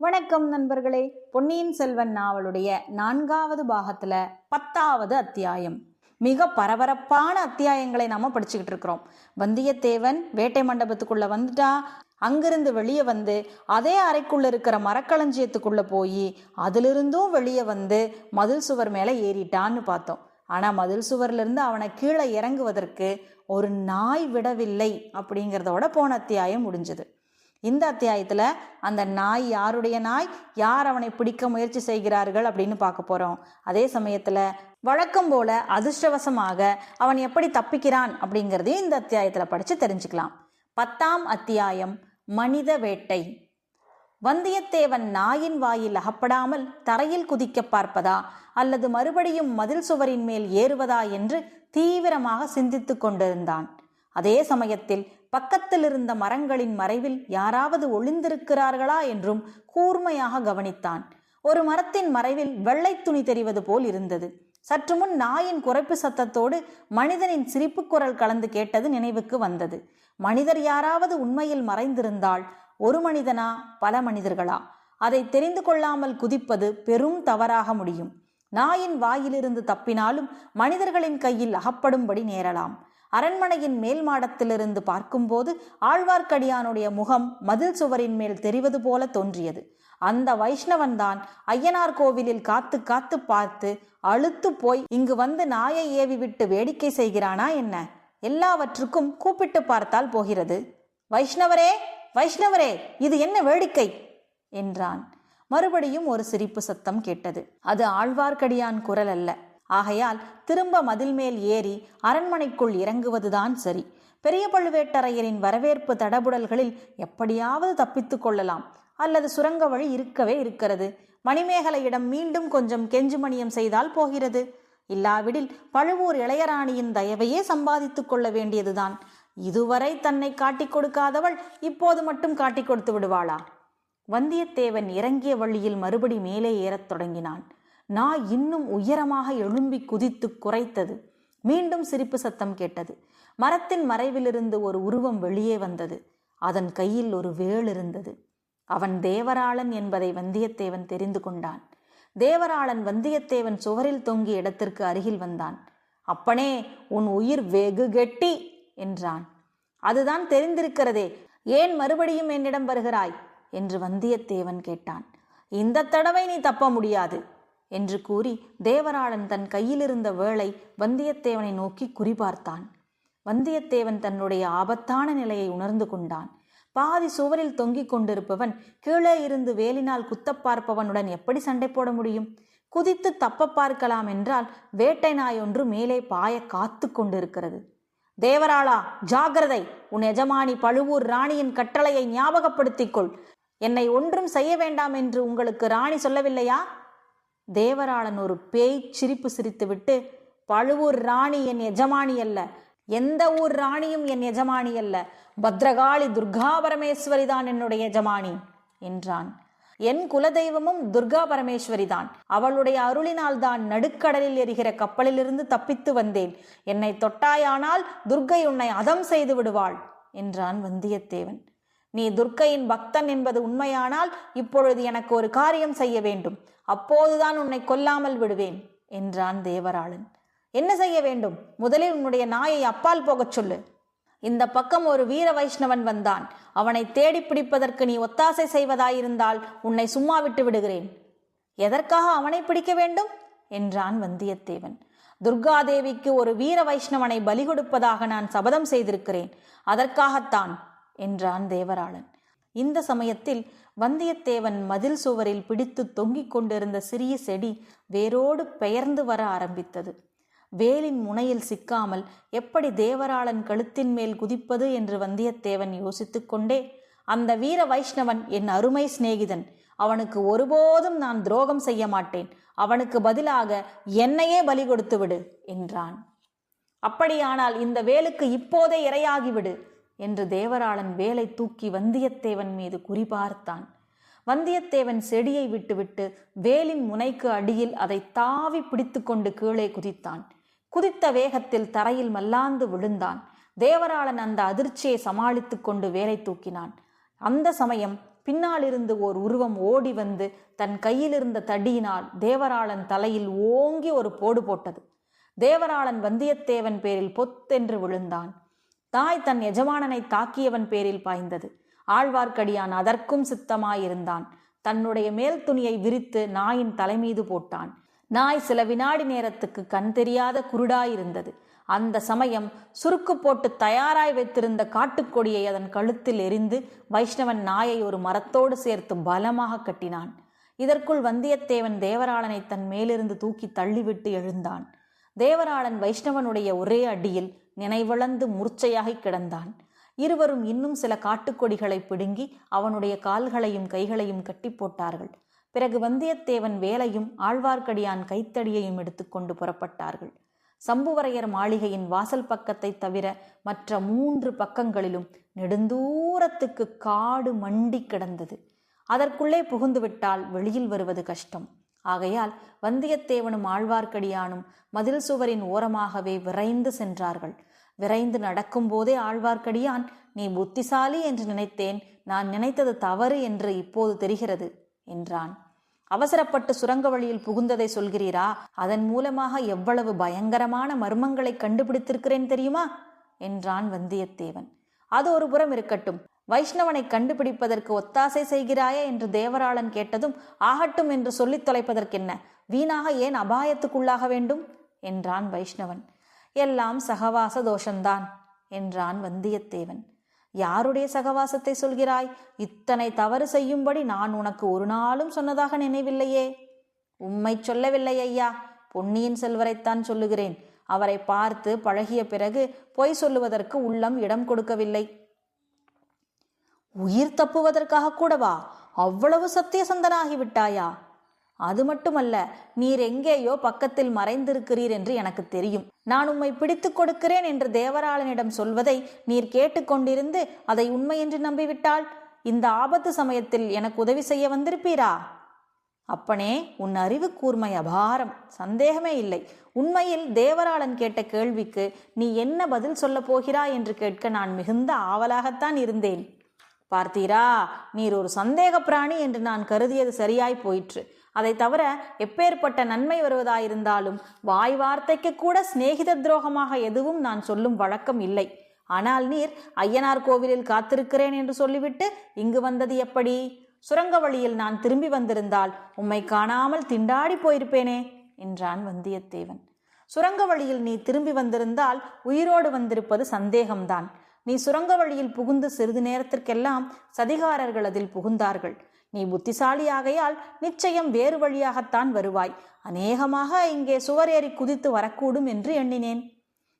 வணக்கம் நண்பர்களே. பொன்னியின் செல்வன் நாவலுடைய நான்காவது பாகத்துல பத்தாவது அத்தியாயம். மிக பரபரப்பான அத்தியாயங்களை நாம படிச்சுக்கிட்டு இருக்கிறோம். வந்தியத்தேவன் வேட்டை மண்டபத்துக்குள்ள வந்துட்டா அங்கிருந்து வெளியே வந்து அதே அறைக்குள்ள இருக்கிற மரக்களஞ்சியத்துக்குள்ள போய் அதிலிருந்தும் வெளியே வந்து மதில் சுவர் மேலே ஏறிட்டான்னு பார்த்தோம். ஆனா மதில் சுவர்லேருந்து அவனை கீழே இறங்குவதற்கு ஒரு நாய் விடவில்லை அப்படிங்கிறதோட போன அத்தியாயம் முடிஞ்சது. இந்த அத்தியாயத்தில் அந்த நாய் யாருடைய நாய்? யார் அவனை பிடிக்க முயற்சி செய்கிறார்கள் அப்படின்னு பார்க்க போகிறோம் அதே சமயத்தில் வழக்கம் போல அதிர்ஷ்டவசமாக அவன் எப்படி தப்பிக்கிறான் அப்படிங்கிறதையும் இந்த அத்தியாயத்தில் படித்து தெரிஞ்சுக்கலாம். பத்தாம் அத்தியாயம் மனித வேட்டை. வந்தியத்தேவன் நாயின் வாயில் அகப்படாமல் தரையில் குதிக்க பார்ப்பதா? அல்லது மறுபடியும் மதில் சுவரின் மேல் ஏறுவதா? என்று தீவிரமாக சிந்தித்து கொண்டிருந்தான். அதே சமயத்தில் பக்கத்தில் இருந்த மரங்களின் மறைவில் யாராவது ஒளிந்திருக்கிறார்களா என்றும் கூர்மையாக கவனித்தான். ஒரு மரத்தின் மறைவில் வெள்ளை துணி தெரிவது போல் இருந்தது. சற்று முன் நாயின் குறைப்பு சத்தத்தோடு மனிதனின் சிரிப்பு குரல் கலந்து கேட்டது நினைவுக்கு வந்தது. மனிதர் யாராவது உண்மையில் மறைந்திருந்தால் ஒரு மனிதனா பல மனிதர்களா? அதை தெரிந்து கொள்ளாமல் குதிப்பது பெரும் தவறாக முடியும். நாயின் வாயிலிருந்து தப்பினாலும் மனிதர்களின் கையில் அகப்படும்படி நேரலாம். அரண்மனையின் மேல் மாடத்திலிருந்து பார்க்கும்போது ஆழ்வார்க்கடியானுடைய முகம் மதில் சுவரின் மேல் தெரிவது போல தோன்றியது. அந்த வைஷ்ணவன்தான் ஐயனார் கோவிலில் காத்து காத்து பார்த்து அழுத்து போய் இங்கு வந்து நாயை ஏவி விட்டு வேடிக்கை செய்கிறானா என்ன? எல்லாவற்றுக்கும் கூப்பிட்டு பார்த்தால் போகிறது. வைஷ்ணவரே வைஷ்ணவரே இது என்ன வேடிக்கை? என்றான். மறுபடியும் ஒரு சிரிப்பு சத்தம் கேட்டது. அது ஆழ்வார்க்கடியான் குரல் அல்ல. ஆகையால் திரும்ப மதில் மேல் ஏறி அரண்மனைக்குள் இறங்குவதுதான் சரி. பெரிய பழுவேட்டரையரின் வரவேற்பு தடபுடல்களில் எப்படியாவது தப்பித்து கொள்ளலாம். அல்லது சுரங்க வழி இருக்கவே இருக்கிறது. மணிமேகலையிடம் மீண்டும் கொஞ்சம் கெஞ்சுமணியம் செய்தால் போகிறது. இல்லாவிடில் பழுவூர் இளையராணியின் தயவையே சம்பாதித்துக் கொள்ள வேண்டியதுதான். இதுவரை தன்னை காட்டிக் கொடுக்காதவள் இப்போது மட்டும் காட்டிக் கொடுத்து விடுவாளா? வந்தியத்தேவன் இறங்கிய வழியில் மறுபடி மேலே ஏறத் தொடங்கினான். நாய் இன்னும் உயரமாக எழும்பி குதித்து குறைத்தது மீண்டும் சிரிப்பு சத்தம் கேட்டது. மரத்தின் மறைவிலிருந்து ஒரு உருவம் வெளியே வந்தது. அதன் கையில் ஒரு வேல் இருந்தது. அவன் தேவராளன் என்பதை வந்தியத்தேவன் தெரிந்து கொண்டான். தேவராளன் வந்தியத்தேவன் சுவரில் தொங்கிய இடத்திற்கு அருகில் வந்தான். அப்பனே உன் உயிர் வெகு கெட்டி! என்றான். அதுதான் தெரிந்திருக்கிறதே. ஏன் மறுபடியும் என்னிடம் வருகிறாய்? என்று வந்தியத்தேவன் கேட்டான். இந்த தடவை நீ தப்ப முடியாது. என்று கூறி தேவராளன் தன் கையிலிருந்த வேளை வந்தியத்தேவனை நோக்கி குறிபார்த்தான். வந்தியத்தேவன் தன்னுடைய ஆபத்தான நிலையை உணர்ந்து கொண்டான். பாதி சுவரில் தொங்கிக் கொண்டிருப்பவன் கீழே இருந்து வேலினால் குத்தப் பார்ப்பவனுடன் எப்படி சண்டை போட முடியும்? குதித்து தப்ப பார்க்கலாம் என்றால் வேட்டை நாய் ஒன்று மேலே பாய காத்து கொண்டிருக்கிறது. தேவராளா ஜாகிரதை! உன் எஜமானி பழுவூர் ராணியின் கட்டளையை ஞாபகப்படுத்திக் கொள். என்னை ஒன்றும் செய்ய வேண்டாம் என்று உங்களுக்கு ராணி சொல்லவில்லையா? தேவராளன் ஒரு பேய் சிரிப்பு சிரித்துவிட்டு பழுவூர் ராணி என் எஜமானி அல்ல. எந்த ஊர் ராணியும் என் எஜமானி அல்ல. பத்ரகாளி துர்கா பரமேஸ்வரி தான் என்னுடைய எஜமானி என்றான். என் குலதெய்வமும் துர்கா பரமேஸ்வரி தான். அவளுடைய அருளினால் தான் நடுக்கடலில் எரிகிற கப்பலிலிருந்து தப்பித்து வந்தேன். என்னை தொட்டாயானால் துர்கை உன்னை அதம் செய்து விடுவாள் என்றான் வந்தியத்தேவன். நீ துர்க்கையின் பக்தன் என்பது உண்மையானால் இப்பொழுது எனக்கு ஒரு காரியம் செய்ய வேண்டும். அப்போதுதான் உன்னை கொல்லாமல் விடுவேன் என்றான் தேவராளன். என்ன செய்ய வேண்டும்? முதலில் உன்னுடைய நாயை அப்பால் போகச் சொல்லு. இந்த பக்கம் ஒரு வீர வைஷ்ணவன் வந்தான். அவனை தேடி பிடிப்பதற்கு நீ ஒத்தாசை செய்வதாயிருந்தால் உன்னை சும்மா விட்டு விடுகிறேன். எதற்காக அவனை பிடிக்க வேண்டும்? என்றான் வந்தியத்தேவன். துர்காதேவிக்கு ஒரு வீர வைஷ்ணவனை பலி கொடுப்பதாக நான் சபதம் செய்திருக்கிறேன். அதற்காகத்தான் என்றான் தேவராளன். இந்த சமயத்தில் வந்தியத்தேவன் மதில் சுவரில் பிடித்து தொங்கிக் கொண்டிருந்த சிறிய செடி வேரோடு பெயர்ந்து வர ஆரம்பித்தது. வேலின் முனையில் சிக்காமல் எப்படி தேவராளன் கழுத்தின் மேல் குதிப்பது என்று வந்தியத்தேவன் யோசித்துக் கொண்டே அந்த வீர வைஷ்ணவன் என் அருமை சிநேகிதன் அவனுக்கு ஒருபோதும் நான் துரோகம் செய்ய மாட்டேன். அவனுக்கு பதிலாக என்னையே பலி கொடுத்து விடு என்றான். அப்படியானால் இந்த வேலுக்கு இப்போதே இரையாகிவிடு என்று தேவராளன் வேலை தூக்கி வந்தியத்தேவன் மீது குறிபார்த்தான். வந்தியத்தேவன் செடியை விட்டுவிட்டு வேலின் முனைக்கு அடியில் அதை தாவி பிடித்து கொண்டு கீழே குதித்தான். குதித்த வேகத்தில் தரையில் மல்லாந்து விழுந்தான். தேவராளன் அந்த அதிர்ச்சியை சமாளித்துக் கொண்டு வேலை தூக்கினான். அந்த சமயம் பின்னாலிருந்து ஓர் உருவம் ஓடி வந்து தன் கையிலிருந்த தடியினால் தேவராளன் தலையில் ஓங்கி ஒரு போடு போட்டது. தேவராளன் வந்தியத்தேவன் பேரில் பொத்தென்று விழுந்தான். தாய் தன் எஜமானனை தாக்கியவன் பேரில் பாய்ந்தது. ஆழ்வார்க்கடியான் அதற்கும் சித்தமாயிருந்தான். தன்னுடைய மேல் துணியை விரித்து நாயின் தலைமீது போட்டான். நாய் சில வினாடி நேரத்துக்கு கண் தெரியாத குருடாயிருந்தது. அந்த சமயம் சுருக்கு போட்டு தயாராய் வைத்திருந்த காட்டுக்கொடியை அதன் கழுத்தில் எரிந்து வைஷ்ணவன் நாயை ஒரு மரத்தோடு சேர்த்து பலமாக கட்டினான். இதற்குள் வந்தியத்தேவன் தேவராளனை தன் மேலிருந்து தூக்கி தள்ளிவிட்டு எழுந்தான். தேவராளன் வைஷ்ணவனுடைய ஒரே அடியில் நினைவிழந்து மூர்ச்சையாகி கிடந்தான். இருவரும் இன்னும் சில காட்டுக்கொடிகளை பிடுங்கி அவனுடைய கால்களையும் கைகளையும் கட்டி போட்டார்கள். பிறகு வந்தியத்தேவன் வேலையும் ஆழ்வார்க்கடியான் கைத்தடியையும் எடுத்துக்கொண்டு புறப்பட்டார்கள். சம்புவரையர் மாளிகையின் வாசல் பக்கத்தை தவிர மற்ற மூன்று பக்கங்களிலும் நெடுந்தூரத்துக்கு காடு மண்டி கிடந்தது. அதற்குள்ளே புகுந்துவிட்டால் வெளியில் வருவது கஷ்டம். ஆகையால் வந்தியத்தேவனும் ஆழ்வார்க்கடியானும் மதில் சுவரின் ஓரமாகவே விரைந்து சென்றார்கள். விரைந்து நடக்கும்போதே ஆழ்வார்க்கடியான் நீ புத்திசாலி என்று நினைத்தேன் நான் நினைத்தது தவறு என்று இப்போது தெரிகிறது என்றான். அவசரப்பட்டு சுரங்க வழியில் புகுந்ததை சொல்கிறீரா? அதன் மூலமாக எவ்வளவு பயங்கரமான மர்மங்களை கண்டுபிடித்திருக்கிறேன் தெரியுமா? என்றான் வந்தியத்தேவன். அது ஒரு புறம் இருக்கட்டும். வைஷ்ணவனை கண்டுபிடிப்பதற்கு ஒத்தாசை செய்கிறாயே? என்று தேவராளன் கேட்டதும் ஆகட்டும் என்று சொல்லித் தொலைப்பதற்கென்ன? வீணாக ஏன் அபாயத்துக்குள்ளாக வேண்டும்? என்றான் வைஷ்ணவன். எல்லாம் சகவாச தோஷந்தான் என்றான் வந்தியத்தேவன். யாருடைய சகவாசத்தை சொல்கிறாய்? இத்தனை தவறு செய்யும்படி நான் உனக்கு ஒரு நாளும் சொன்னதாக நினைவில்லையே. உம்மை சொல்லவில்லை ஐயா. பொன்னியின் செல்வரைத்தான் சொல்லுகிறேன். அவரை பார்த்து பழகிய பிறகு பொய் சொல்லுவதற்கு உள்ளம் இடம் கொடுக்கவில்லை. உயிர் தப்புவதற்காக கூடவா? அவ்வளவு சத்தியசந்தனாகி விட்டாயா அது மட்டுமல்ல நீர் எங்கேயோ பக்கத்தில் மறைந்திருக்கிறீர் என்று எனக்கு தெரியும். நான் உம்மை பிடித்துக் கொடுக்கிறேன் என்று தேவராளனிடம் சொல்வதை நீர் கேட்டுக்கொண்டிருந்து அதை உண்மை என்று நம்பிவிட்டால் இந்த ஆபத்து சமயத்தில் எனக்கு உதவி செய்ய வந்திருப்பீரா? அப்பனே உன் அறிவு கூர்மை அபாரம். சந்தேகமே இல்லை. உண்மையில் தேவராளன் கேட்ட கேள்விக்கு நீ என்ன பதில் சொல்லப் போகிறாய் என்று கேட்க நான் மிகுந்த ஆவலாகத்தான் இருந்தேன். பார்த்தீரா நீர் ஒரு சந்தேக பிராணி என்று நான் கருதியது சரியாய் போயிற்று. அதை தவிர எப்பேற்பட்ட நன்மை வருவதாயிருந்தாலும் வாய் வார்த்தைக்கு கூட சிநேகித துரோகமாக எதுவும் நான் சொல்லும் வழக்கம் இல்லை. ஆனால் நீர் ஐயனார் கோவிலில் காத்திருக்கிறேன் என்று சொல்லிவிட்டு இங்கு வந்தது எப்படி? சுரங்க வழியில் நான் திரும்பி வந்திருந்தால் உம்மை காணாமல் திண்டாடி போயிருப்பேனே என்றான் வந்தியத்தேவன். சுரங்க வழியில் நீ திரும்பி வந்திருந்தால் உயிரோடு வந்திருப்பது சந்தேகம்தான். நீ சுரங்க வழியில் புகுந்து சிறிது நேரத்திற்கெல்லாம் சதிகாரர்கள் அதில் புகுந்தார்கள். நீ புத்திசாலியாகையால் நிச்சயம் வேறு வழியாகத்தான் வருவாய். அநேகமாக இங்கே சுவர் ஏறி குதித்து வரக்கூடும் என்று எண்ணினேன்.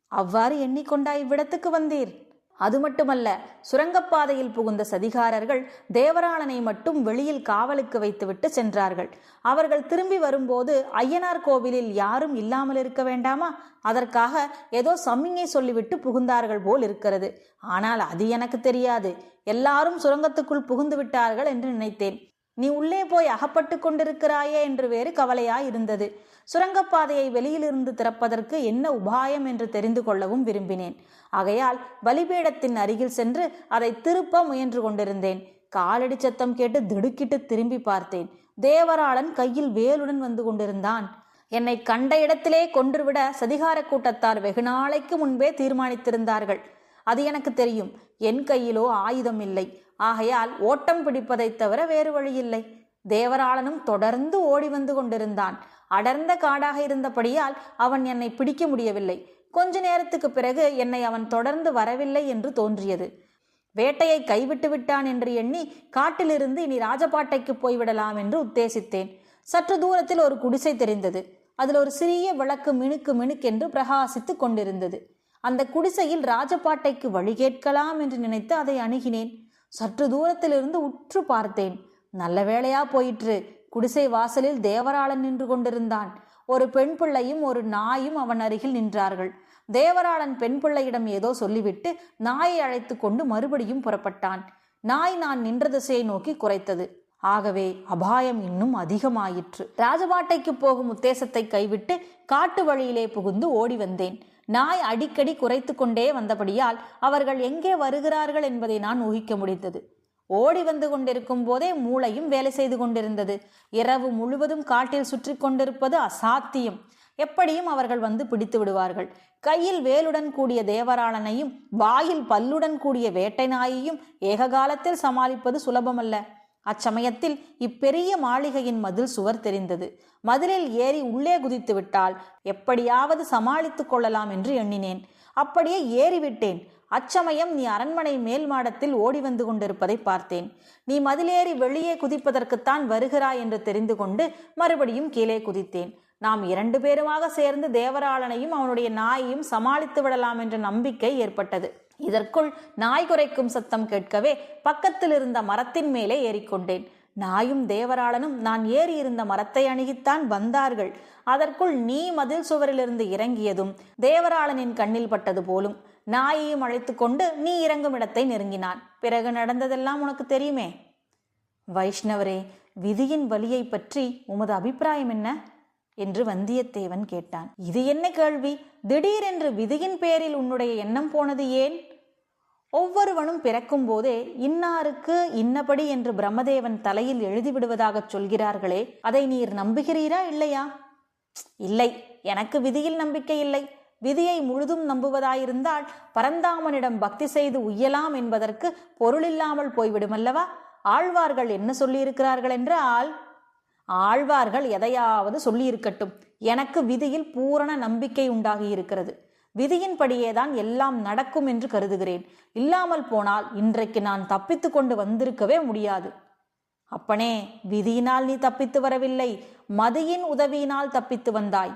அவ்வாறு எண்ணிக்கொண்டா இவ்விடத்துக்கு வந்தீர். அது மட்டுமல்ல சுரங்கப்பாதையில் புகுந்த சதிகாரர்கள் தேவராளனை மட்டும் வெளியில் காவலுக்கு வைத்துவிட்டு சென்றார்கள். அவர்கள் திரும்பி வரும்போது ஐயனார் கோவிலில் யாரும் இல்லாமல் இருக்க வேண்டாமா? அதற்காக ஏதோ சம்மிங்கை சொல்லிவிட்டு புகுந்தார்கள் போல் இருக்கிறது. ஆனால் அது எனக்கு தெரியாது. எல்லாரும் சுரங்கத்துக்குள் புகுந்து விட்டார்கள் என்று நினைத்தேன். நீ உள்ளே போய் அகப்பட்டு கொண்டிருக்கிறாயே என்று வேறு கவலையாய் இருந்தது. சுரங்கப்பாதையை வெளியிலிருந்து திறப்பதற்கு என்ன உபாயம் என்று தெரிந்து கொள்ளவும் விரும்பினேன். ஆகையால் பலிபீடத்தின் அருகில் சென்று அதை திருப்ப முயன்று கொண்டிருந்தேன். காலடி சத்தம் கேட்டு திடுக்கிட்டு திரும்பி பார்த்தேன். தேவராளன் கையில் வேலுடன் வந்து கொண்டிருந்தான். என்னை கண்ட இடத்திலே கொன்றுவிட சதிகார கூட்டத்தார் வெகு நாளைக்கு முன்பே தீர்மானித்திருந்தார்கள். அது எனக்கு தெரியும். என் கையிலோ ஆயுதம் இல்லை. ஆகையால் ஓட்டம் பிடிப்பதைத் தவிர வேறு வழியில்லை. தேவராளனும் தொடர்ந்து ஓடி வந்து கொண்டிருந்தான். அடர்ந்த காடாக இருந்தபடியால் அவன் என்னை பிடிக்க முடியவில்லை. கொஞ்ச நேரத்துக்கு பிறகு என்னை அவன் தொடர்ந்து வரவில்லை என்று தோன்றியது. வேட்டையை கைவிட்டு விட்டான் என்று எண்ணி காட்டிலிருந்து இனி ராஜபாட்டைக்கு போய்விடலாம் என்று உத்தேசித்தேன். சற்று தூரத்தில் ஒரு குடிசை தெரிந்தது. அதில் ஒரு சிறிய விளக்கு மினுக்கு மினுக்கென்று பிரகாசித்து கொண்டிருந்தது. அந்த குடிசையில் ராஜபாட்டைக்கு வழி கேட்கலாம் என்று நினைத்து அதை அணுகினேன். சற்று தூரத்திலிருந்து உற்று பார்த்தேன். நல்ல வேளையா போயிற்று. குடிசை வாசலில் தேவராளன் நின்று கொண்டிருந்தான். ஒரு பெண் பிள்ளையும் ஒரு நாயும் அவன் அருகில் நின்றார்கள். தேவராளன் பெண் பிள்ளையிடம் ஏதோ சொல்லிவிட்டு நாயை அழைத்து கொண்டு மறுபடியும் புறப்பட்டான். நாய் நான் நின்ற திசையை நோக்கி குறைத்தது. ஆகவே அபாயம் இன்னும் அதிகமாயிற்று. ராஜபாட்டைக்கு போகும் உத்தேசத்தை கைவிட்டு காட்டு வழியிலே புகுந்து ஓடி வந்தேன். நாய் அடிக்கடி குறைத்து கொண்டே வந்தபடியால் அவர்கள் எங்கே வருகிறார்கள் என்பதை நான் ஊகிக்க முடிந்தது. ஓடி வந்து கொண்டிருக்கும் போதே மூளையும் வேலை செய்து கொண்டிருந்தது. இரவு முழுவதும் காட்டில் சுற்றி கொண்டிருப்பது அசாத்தியம். எப்படியும் அவர்கள் வந்து பிடித்து விடுவார்கள். கையில் வேலுடன் கூடிய தேவராளனையும் வாயில் பல்லுடன் கூடிய வேட்டை நாயையும் ஏககாலத்தில் சமாளிப்பது சுலபமல்ல. அச்சமயத்தில் இப்பெரிய மாளிகையின் மதில் சுவர் தெரிந்தது. மதிலில் ஏறி உள்ளே குதித்து விட்டால் எப்படியாவது சமாளித்துக் கொள்ளலாம் என்று எண்ணினேன். அப்படியே ஏறிவிட்டேன். அச்சமயம் நீ அரண்மனை மேல் மாடத்தில் ஓடி வந்து கொண்டிருப்பதை பார்த்தேன். நீ மதிலேறி வெளியே குதிப்பதற்குத்தான் வருகிறாய் என்று தெரிந்து கொண்டு மறுபடியும் கீழே குதித்தேன். நாம் இரண்டு பேருமாக சேர்ந்து தேவராளனையும் அவனுடைய நாயையும் சமாளித்து விடலாம் என்ற நம்பிக்கை ஏற்பட்டது. இதற்குள் நாய் குறைக்கும் சத்தம் கேட்கவே பக்கத்தில் இருந்த மரத்தின் மேலே ஏறிக்கொண்டேன் நாயும் தேவராளனும் நான் ஏறி இருந்த மரத்தை அணுகித்தான் வந்தார்கள். அதற்குள் நீ மதில் சுவரிலிருந்து இறங்கியதும் தேவராளனின் கண்ணில் பட்டது போலும். நாயையும் அழைத்து கொண்டு நீ இறங்கும் இடத்தை நெருங்கினான். பிறகு நடந்ததெல்லாம் உனக்கு தெரியுமே? வைஷ்ணவரே விதியின் வழியை பற்றி உமது அபிப்பிராயம் என்ன? என்று வந்தியத்தேவன் கேட்டான். இது என்ன கேள்வி? திடீரென்று விதியின் பேரில் உன்னுடைய எண்ணம் போனது ஏன்? ஒவ்வொருவனும் பிறக்கும் போதே இன்னாருக்கு இன்னபடி என்று பிரம்மதேவன் தலையில் எழுதிவிடுவதாகச் சொல்கிறார்களே அதை நீர் நம்புகிறீரா இல்லையா? இல்லை. எனக்கு விதியில் நம்பிக்கை இல்லை. விதியை முழுதும் நம்புவதாயிருந்தால் பரந்தாமனிடம் பக்தி செய்து உய்யலாம் என்பதற்கு பொருளில்லாமல் போய்விடுமல்லவா? ஆழ்வார்கள் என்ன சொல்லியிருக்கிறார்கள் என்றால் ஆழ்வார்கள் எதையாவது சொல்லியிருக்கட்டும். எனக்கு விதியில் பூரண நம்பிக்கை உண்டாகி இருக்கிறது விதியின்படியேதான் எல்லாம் நடக்கும் என்று கருதுகிறேன். இல்லாமல் போனால் இன்றைக்கு நான் தப்பித்து கொண்டு வந்திருக்கவே முடியாது. அப்பனே விதியினால் நீ தப்பித்து வரவில்லை. மதியின் உதவியினால் தப்பித்து வந்தாய்.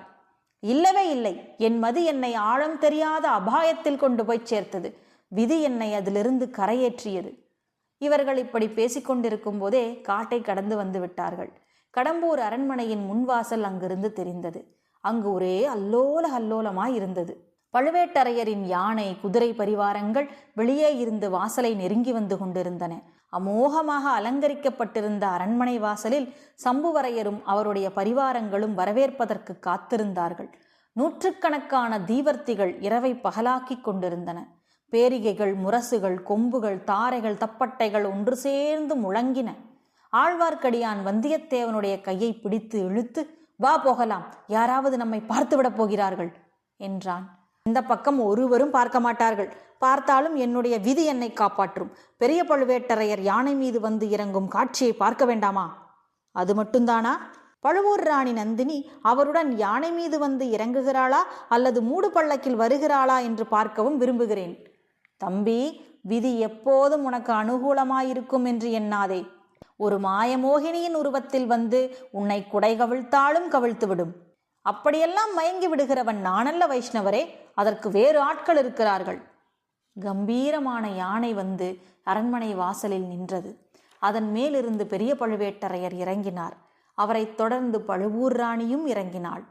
இல்லவே இல்லை. என் மது என்னை ஆழம் தெரியாத அபாயத்தில் கொண்டு போய் சேர்த்தது. விதி என்னை அதிலிருந்து கரையேற்றியது. இவர்கள் இப்படி பேசிக்கொண்டிருக்கும் போதே காட்டை கடந்து வந்து விட்டார்கள். கடம்பூர் அரண்மனையின் முன்வாசல் அங்கிருந்து தெரிந்தது. அங்கு ஒரே அல்லோல அல்லோலமாய் இருந்தது. பழுவேட்டரையரின் யானை குதிரை பரிவாரங்கள் வெளியே இருந்து வாசலை நெருங்கி வந்து கொண்டிருந்தன. அமோகமாக அலங்கரிக்கப்பட்டிருந்த அரண்மனை வாசலில் சம்புவரையரும் அவருடைய பரிவாரங்களும் வரவேற்பதற்கு காத்திருந்தார்கள். நூற்றுக்கணக்கான தீவர்த்திகள் இரவை பகலாக்கிக் கொண்டிருந்தன. பேரிகைகள் முரசுகள் கொம்புகள் தாரைகள் தப்பட்டைகள் ஒன்று சேர்ந்து முழங்கின. ஆழ்வார்க்கடியான் வந்தியத்தேவனுடைய கையை பிடித்து இழுத்து வா போகலாம். யாராவது நம்மை பார்த்துவிடப் போகிறார்கள் என்றான். இந்த பக்கம் ஒருவரும் பார்க்க மாட்டார்கள். பார்த்தாலும் என்னுடைய விதி என்னை காப்பாற்றும். பெரிய பழுவேட்டரையர் யானை மீது வந்து இறங்கும் காட்சியை பார்க்க வேண்டாமா? அது மட்டும்தானா? பழுவூர் ராணி நந்தினி அவருடன் யானை மீது வந்து இறங்குகிறாளா அல்லது மூடு பள்ளக்கில் வருகிறாளா என்று பார்க்கவும் விரும்புகிறேன். தம்பி விதி எப்போதும் உனக்கு அனுகூலமாயிருக்கும் என்று எண்ணாதே. ஒரு மாயமோகினியின் உருவத்தில் வந்து உன்னை குடை கவிழ்த்தாலும் கவிழ்த்துவிடும். அப்படியெல்லாம் மயங்கி விடுகிறவன் நானல்ல வைஷ்ணவரே அதற்கு வேறு ஆட்கள் இருக்கிறார்கள். கம்பீரமான யானை வந்து அரண்மனை வாசலில் நின்றது. அதன் மேலிருந்து பெரிய பழுவேட்டரையர் இறங்கினார். அவரைத் தொடர்ந்து பழுவூர் ராணியும் இறங்கினாள்.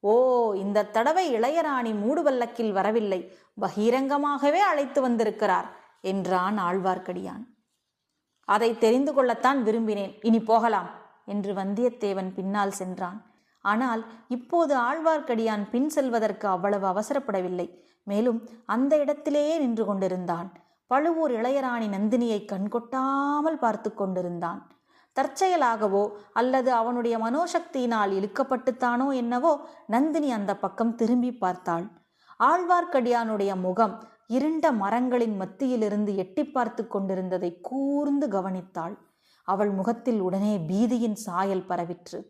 ஓ இந்த தடவை இளையராணி மூடுவல்லக்கில் வரவில்லை பகிரங்கமாகவே அழைத்து வந்திருக்கிறார் என்றான் ஆழ்வார்க்கடியான். அதை தெரிந்து கொள்ளத்தான் விரும்பினேன். இனி போகலாம் என்று வந்தியத்தேவன் பின்னால் சென்றான். ஆனால் இப்போது ஆழ்வார்க்கடியான் பின் செல்வதற்கு அவ்வளவு அவசரப்படவில்லை. மேலும் அந்த இடத்திலேயே நின்று கொண்டிருந்தான். பழுவூர் இளையராணி நந்தினியை கண்கொட்டாமல் பார்த்து கொண்டிருந்தான். தற்செயலாகவோ அல்லது அவனுடைய மனோசக்தியினால் இழுக்கப்பட்டுத்தானோ என்னவோ நந்தினி அந்த பக்கம் திரும்பி பார்த்தாள். ஆழ்வார்க்கடியானுடைய முகம் இருண்ட மரங்களின் மத்தியிலிருந்து எட்டி பார்த்து கொண்டிருந்ததை கூர்ந்து கவனித்தாள். அவள் முகத்தில் உடனே பீதியின் சாயல் பரவிற்று.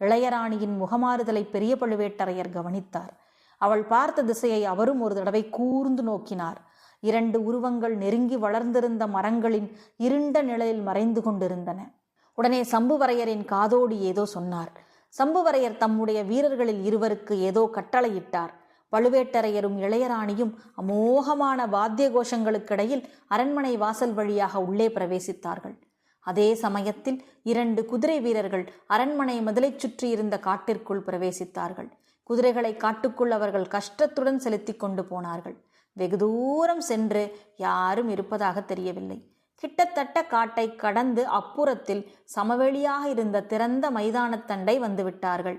இளையராணியின் முகமாறுதலை பெரிய பழுவேட்டரையர் கவனித்தார். அவள் பார்த்த திசையை அவரும் ஒரு தடவை கூர்ந்து நோக்கினார். இரண்டு உருவங்கள் நெருங்கி வளர்ந்திருந்த மரங்களின் இருண்ட நிழலில் மறைந்து கொண்டிருந்தன. உடனே சம்புவரையரின் காதோடு ஏதோ சொன்னார். சம்புவரையர் தம்முடைய வீரர்களில் இருவருக்கு ஏதோ கட்டளையிட்டார். பழுவேட்டரையரும் இளையராணியும் அமோகமான வாத்திய கோஷங்களுக்கிடையில் அரண்மனை வாசல் வழியாக உள்ளே பிரவேசித்தார்கள். அதே சமயத்தில் இரண்டு குதிரை வீரர்கள் அரண்மனை மதிலைச் சுற்றி இருந்த காட்டிற்குள் பிரவேசித்தார்கள். குதிரைகளை காட்டுக்குள் அவர்கள் கஷ்டத்துடன் செலுத்தி கொண்டு போனார்கள். வெகு தூரம் சென்று யாரும் இருப்பதாக தெரியவில்லை. கிட்டத்தட்ட காட்டை கடந்து அப்புறத்தில் சமவெளியாக இருந்த திறந்த மைதானத்தண்டை வந்துவிட்டார்கள்.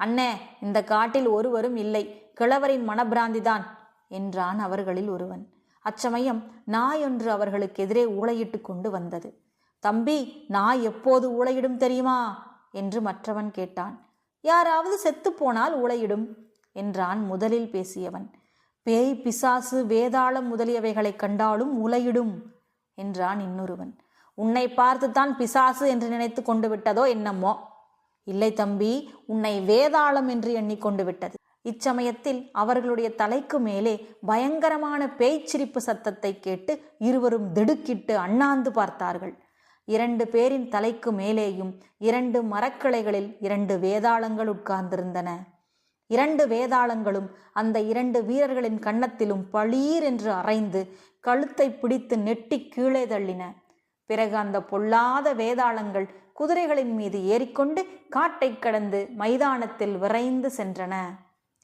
அண்ணே இந்த காட்டில் ஒருவரும் இல்லை. கிழவரின் மனப்பிராந்திதான் என்றான் அவர்களில் ஒருவன். அச்சமயம் நாய் ஒன்று அவர்களுக்கு எதிரே ஊளையிட்டு கொண்டு வந்தது. தம்பி நான் எப்போது ஊளையிடும் தெரியுமா? என்று மற்றவன் கேட்டான். யாராவது செத்துப்போனால் போனால் என்றான் முதலில் பேசியவன். பேய் பிசாசு வேதாளம் முதலியவைகளைக் கண்டாலும் உலையிடும் என்றான் இன்னொருவன். உன்னை பார்த்துத்தான் பிசாசு என்று நினைத்து கொண்டு விட்டதோ என்னமோ? இல்லை தம்பி உன்னை வேதாளம் என்று எண்ணிக்கொண்டு விட்டது. இச்சமயத்தில் அவர்களுடைய தலைக்கு மேலே பயங்கரமான பேய்ச்சிரிப்பு சத்தத்தை கேட்டு இருவரும் திடுக்கிட்டு அண்ணாந்து பார்த்தார்கள். இரண்டு பேரின் தலைக்கு மேலேயும் இரண்டு மரக்கிளைகளில் இரண்டு வேதாளங்கள் உட்கார்ந்திருந்தன. இரண்டு வேதாளங்களும் அந்த இரண்டு வீரர்களின் கன்னத்திலும் பளீர் என்று அரைந்து கழுத்தை பிடித்து நெட்டி கீழே தள்ளின. பிறகு அந்த பொல்லாத வேதாளங்கள் குதிரைகளின் மீது ஏறிக்கொண்டு காட்டைக் கடந்து மைதானத்தில் விரைந்து சென்றன.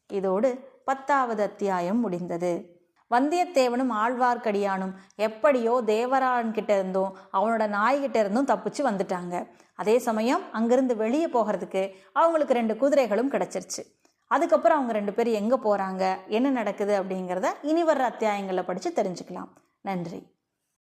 இதோடு பத்தாவது அத்தியாயம் முடிந்தது. வந்தியத்தேவனும் ஆழ்வார்க்கடியானும் எப்படியோ தேவராளன்கிட்ட இருந்தும் அவனோட நாய்கிட்ட இருந்தும் தப்பிச்சு வந்துட்டாங்க. அதே சமயம் அங்கிருந்து வெளியே போகிறதுக்கு அவங்களுக்கு ரெண்டு குதிரைகளும் கிடச்சிருச்சு. அதுக்கப்புறம் அவங்க ரெண்டு பேரும் எங்கே போகிறாங்க என்ன நடக்குது அப்படிங்கிறத இனி வர்ற அத்தியாயங்களில் படித்து தெரிஞ்சுக்கலாம். நன்றி.